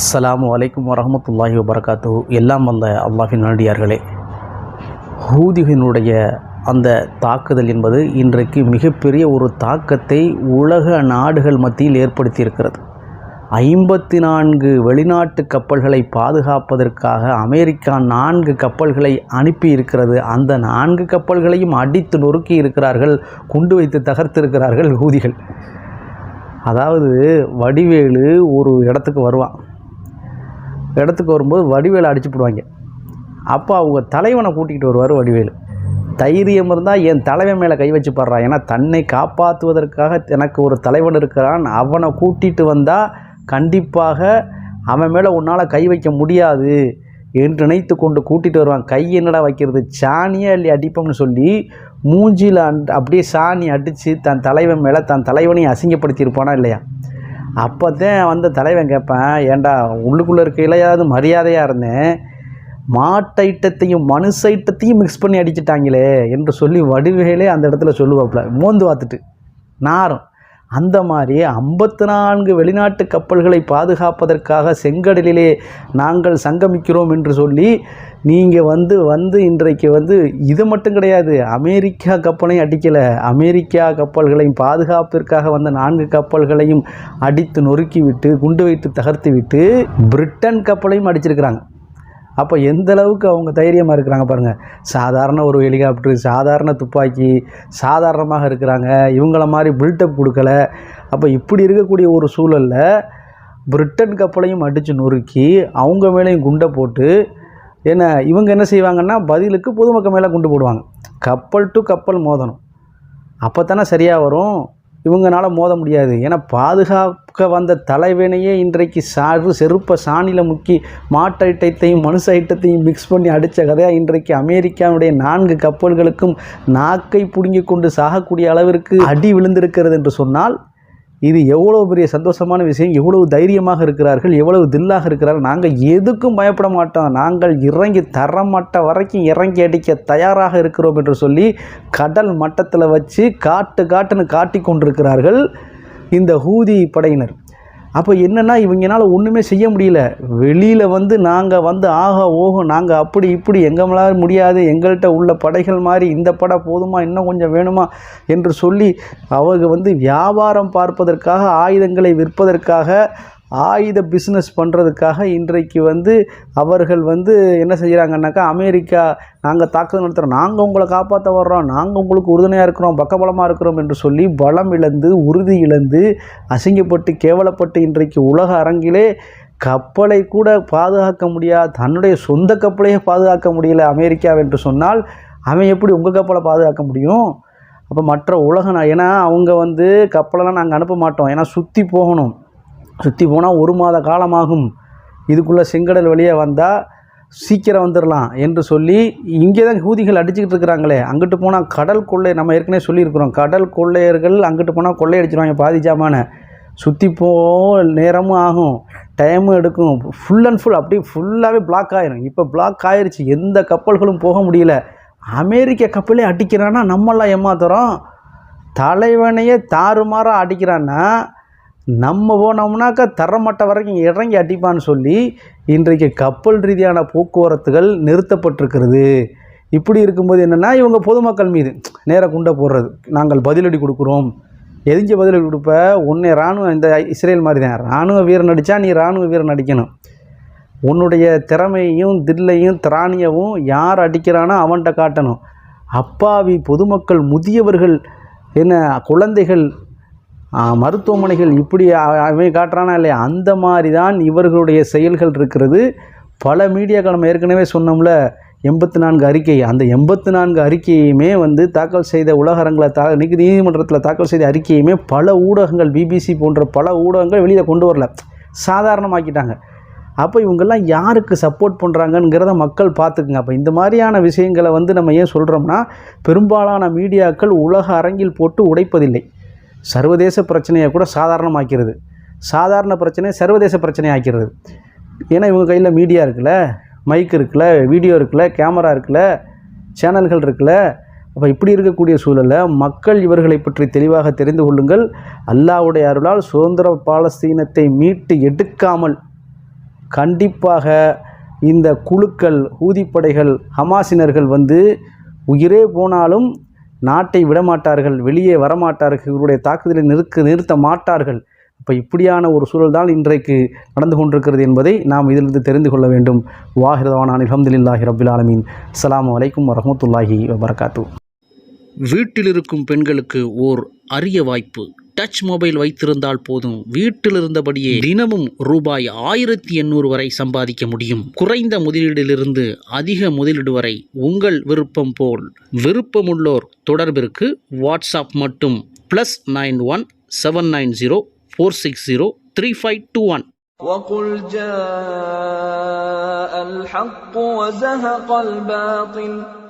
அஸ்லாம் வலைக்கம் வரமத்துல்லாஹி வபரகாத்து எல்லாம் வல்ல அல்லாஹின் நடிகார்களே ஹூதிகளினுடைய அந்த தாக்குதல் என்பது இன்றைக்கு மிகப்பெரிய ஒரு தாக்கத்தை உலக நாடுகள் மத்தியில் ஏற்படுத்தியிருக்கிறது. ஐம்பத்தி நான்கு வெளிநாட்டு கப்பல்களை பாதுகாப்பதற்காக அமெரிக்கா நான்கு கப்பல்களை அனுப்பி இருக்கிறது அந்த நான்கு கப்பல்களையும் அடித்து நொறுக்கி இருக்கிறார்கள் குண்டு வைத்து தகர்த்திருக்கிறார்கள் ஹூதிகள். அதாவது வடிவேலு ஒரு இடத்துக்கு வருவான். இடத்துக்கு வரும்போது வடிவேலை அடிச்சு போடுவாங்க அப்போ அவங்க தலைவனை கூட்டிகிட்டு வருவார் வடிவேலு. தைரியம் இருந்தால் என் தலைவன் மேலே கை வச்சு படுறான் ஏன்னா தன்னை காப்பாற்றுவதற்காக எனக்கு ஒரு தலைவன் இருக்கிறான். அவனை கூட்டிகிட்டு வந்தால் கண்டிப்பாக அவன் மேலே உன்னால் கை வைக்க முடியாது என்று நினைத்து கொண்டு கூட்டிகிட்டு வருவான். கை என்னடா வைக்கிறது? சாணியாக அள்ளி அடிப்போம்னு சொல்லி மூஞ்சியில் அண்ட் அப்படியே சாணி அடித்து தன் தலைவன் மேலே தன் தலைவனையும் அசிங்கப்படுத்தியிருப்பானா இல்லையா? அப்போ தான் வந்த தலைவன் கேட்பேன் ஏன்டா உள்ளுக்குள்ளே இருக்கையிலையாவது மரியாதையாக இருந்தேன் மாட்டைட்டத்தையும் மனுஷைட்டத்தையும் மிக்ஸ் பண்ணி அடிச்சிட்டாங்களே என்று சொல்லி வடிவேலே அந்த இடத்துல சொல்லுவாப்புல மோந்து வாத்துட்டு நாரும். அந்த மாதிரி ஐம்பத்து நான்கு வெளிநாட்டு கப்பல்களை பாதுகாப்பதற்காக செங்கடலிலே நாங்கள் சங்கமிக்கிறோம் என்று சொல்லி நீங்கள் வந்து வந்து இன்றைக்கு வந்து இது மட்டும் கிடையாது அமெரிக்கா கப்பலையும் அடிக்கலை. அமெரிக்கா கப்பல்களையும் பாதுகாப்பிற்காக வந்த நான்கு கப்பல்களையும் அடித்து நொறுக்கிவிட்டு குண்டு வைத்து தகர்த்து விட்டு பிரிட்டன் கப்பலையும் அடிச்சிருக்கிறாங்க. அப்போ எந்த அளவுக்கு அவங்க தைரியமாக இருக்கிறாங்க பாருங்கள் சாதாரண ஒரு ஹெலிகாப்டர் சாதாரண துப்பாக்கி சாதாரணமாக இருக்கிறாங்க. இவங்கள மாதிரி பில்டப் கொடுக்கல. அப்போ இப்படி இருக்கக்கூடிய ஒரு சூழலில் பிரிட்டன் கப்பலையும் அடித்து நொறுக்கி அவங்க மேலேயும் குண்டை போட்டு என்ன இவங்க என்ன செய்வாங்கன்னா பதிலுக்கு பொதுமக்கள் மேலே குண்டு போடுவாங்க. கப்பல் டு கப்பல் மோதணும். அப்போ தானே சரியாக வரும்? இவங்கனால மோத முடியாது. ஏன்னா பாதுகாக்க வந்த தலைவனையே இன்றைக்கு சாறு செருப்பை சாணியில் முக்கி மாட்டு ஐட்டத்தையும் மனுஷ ஐட்டத்தையும் மிக்ஸ் பண்ணி அடித்த கதையாக இன்றைக்கு அமெரிக்காவுடைய நான்கு கப்பல்களுக்கும் நாக்கை பிடுங்கி கொண்டு சாகக்கூடிய அளவிற்கு அடி விழுந்திருக்கிறது என்று சொன்னால் இது எவ்வளோ பெரிய சந்தோஷமான விஷயம் எவ்வளவு தைரியமாக இருக்கிறார்கள் எவ்வளவு தில்லாக இருக்கிறார்கள். நாங்கள் எதுக்கும் பயப்பட மாட்டோம். நாங்கள் இறங்கி தர மட்ட வரைக்கும் இறங்கி அடிக்க தயாராக இருக்கிறோம் என்று சொல்லி கடல் மட்டத்தில் வச்சு காட்டு காட்டுன்னு காட்டி கொண்டிருக்கிறார்கள் இந்த ஹூதி படையினர். அப்போ என்னென்னா இவங்கனால ஒன்றுமே செய்ய முடியல. வெளியில் வந்து நாங்கள் வந்து ஆக ஓகும் நாங்கள் அப்படி இப்படி எங்களால் முடியாது எங்கள்கிட்ட உள்ள படைகள் மாதிரி இந்த படை போதுமா இன்னும் கொஞ்சம் வேணுமா என்று சொல்லி அவங்க வந்து வியாபாரம் பார்ப்பதற்காக ஆயுதங்களை விற்பதற்காக ஆயுத பிஸ்னஸ் பண்ணுறதுக்காக இன்றைக்கு வந்து அவர்கள் வந்து என்ன செய்கிறாங்கன்னாக்கா அமெரிக்கா நாங்கள் தாக்குதல் நடத்துகிறோம் நாங்கள் உங்களை காப்பாற்ற வர்றோம். நாங்கள் உங்களுக்கு உறுதுணையாக இருக்கிறோம். பக்கபலமாக இருக்கிறோம் என்று சொல்லி பலம் இழந்து உறுதி இழந்து அசிங்கப்பட்டு கேவலப்பட்டு இன்றைக்கு உலக அரங்கிலே கப்பலை கூட பாதுகாக்க முடியாது தன்னுடைய சொந்த கப்பலையே பாதுகாக்க முடியல அமெரிக்கா என்று சொன்னால் அவன் எப்படி உங்கள் கப்பலை பாதுகாக்க முடியும்? அப்போ மற்ற உலக ஏன்னா அவங்க வந்து கப்பலெல்லாம் நாங்கள் அனுப்ப மாட்டோம். ஏன்னா சுற்றி போகணும். சுற்றி போனால் ஒரு மாத காலமாகும். இதுக்குள்ளே செங்கடல் வழியாக வந்தால் சீக்கிரம் வந்துடலாம் என்று சொல்லி இங்கே தான் ஹூதிகள் அடிச்சுக்கிட்டு இருக்கிறாங்களே. அங்கிட்டு போனால் கடல் கொள்ளை நம்ம ஏற்கனவே சொல்லியிருக்கிறோம். கடல் கொள்ளையர்கள் அங்கிட்டு போனால் கொள்ளையடிச்சிருவாங்க பாதி சுற்றி போ நேரமும் ஆகும். டைமும் எடுக்கும். ஃபுல் அண்ட் ஃபுல் அப்படியே ஃபுல்லாகவே பிளாக் ஆயிரும். இப்போ பிளாக் ஆயிடுச்சு எந்த கப்பல்களும் போக முடியல. அமெரிக்க கப்பலே அடிக்கிறான்னா நம்மளாம் ஏமாத்துறோம். தலைவனையே தாறுமாறாக அடிக்கிறான்னா நம்ம போனோம்னாக்கா தரமட்ட வரைக்கும் இறங்கி அடிப்பான்னு சொல்லி இன்றைக்கு கப்பல் ரீதியான போக்குவரத்துகள் நிறுத்தப்பட்டிருக்கிறது. இப்படி இருக்கும்போது என்னென்னா இவங்க பொதுமக்கள் மீது நேர குண்டை போடுறது. நாங்கள் பதிலடி கொடுக்குறோம். எதிஞ்ச பதிலடி கொடுப்ப உன்னை இராணுவ இந்த இஸ்ரேல் மாதிரி தான். இராணுவ வீரன் அடித்தா நீ இராணுவ வீரன் அடிக்கணும். உன்னுடைய திறமையையும் தில்லையும் திராணியவும் யார் அடிக்கிறானோ அவன்கிட்ட காட்டணும். அப்பாவி பொதுமக்கள் முதியவர்கள் என்ன குழந்தைகள் மருத்துவமனைகள் இப்படி அவன் காட்டுறானா இல்லையா? அந்த மாதிரி தான் இவர்களுடைய செயல்கள் இருக்கிறது. பல மீடியாக்கள் நம்ம ஏற்கனவே சொன்னோம்ல எண்பத்தி நான்கு அறிக்கை. அந்த எண்பத்தி நான்கு அறிக்கையுமே வந்து தாக்கல் செய்த உலகரங்களை தா இன்னைக்கு நீதிமன்றத்தில் தாக்கல் செய்த அறிக்கையுமே பல ஊடகங்கள் பிபிசி போன்ற பல ஊடகங்கள் வெளியில் கொண்டு வரல. சாதாரணமாக்கிட்டாங்க. அப்போ இவங்கெல்லாம் யாருக்கு சப்போர்ட் பண்ணுறாங்கங்கிறத மக்கள் பார்த்துக்குங்க. அப்போ இந்த மாதிரியான விஷயங்களை வந்து நம்ம ஏன் சொல்கிறோம்னா பெரும்பாலான மீடியாக்கள் உலக அரங்கில் போட்டு உடைப்பதில்லை. சர்வதேச பிரச்சனையை கூட சாதாரணமாக்கிறது. சாதாரண பிரச்சனையை சர்வதேச பிரச்சனை ஆக்கிறது. ஏன்னா இவங்க கையில் மீடியா இருக்குல்ல மைக் இருக்குல்ல வீடியோ இருக்குல்ல கேமரா இருக்குல்ல சேனல்கள் இருக்குல்ல. அப்போ இப்படி இருக்கக்கூடிய சூழலில் மக்கள் இவர்களை பற்றி தெளிவாக தெரிந்து கொள்ளுங்கள். அல்லாவுடைய அருளால் சுதந்திர பாலஸ்தீனத்தை மீட்டு எடுக்காமல் கண்டிப்பாக இந்த குழுக்கள் ஊதிப்படைகள் ஹமாசினர்கள் வந்து உயிரே போனாலும் நாட்டை விடமாட்டார்கள் வெளியே வரமாட்டார்கள் இவருடைய தாக்குதலை நிறுக்க நிறுத்த மாட்டார்கள். இப்போ இப்படியான ஒரு சூழல் தான் இன்றைக்கு நடந்து கொண்டிருக்கிறது என்பதை நாம் இதிலிருந்து தெரிந்து கொள்ள வேண்டும். வாஹிரவான் அலமதுல்லாஹி ரபில் ஆலமீன். அஸ்ஸலாமு அலைக்கும் வரஹமத்துல்லாஹி வபரகாத்து. வீட்டில் இருக்கும் பெண்களுக்கு ஓர் அரிய வாய்ப்பு. டச் மொபைல் வைத்திருந்தால் போதும் வீட்டில் இருந்தபடியே தினமும் ரூபாய் ஆயிரத்தி எண்ணூறு வரை சம்பாதிக்க முடியும் குறைந்த முதலீடிலிருந்து அதிக முதலீடு வரை உங்கள் விருப்பம் போல் விருப்பமுள்ளோர் தொடர்பிற்கு வாட்ஸ்அப் மட்டும் plus nine one seven nine zero four six zero three five two one وقل جاء الحق وزهق الباطل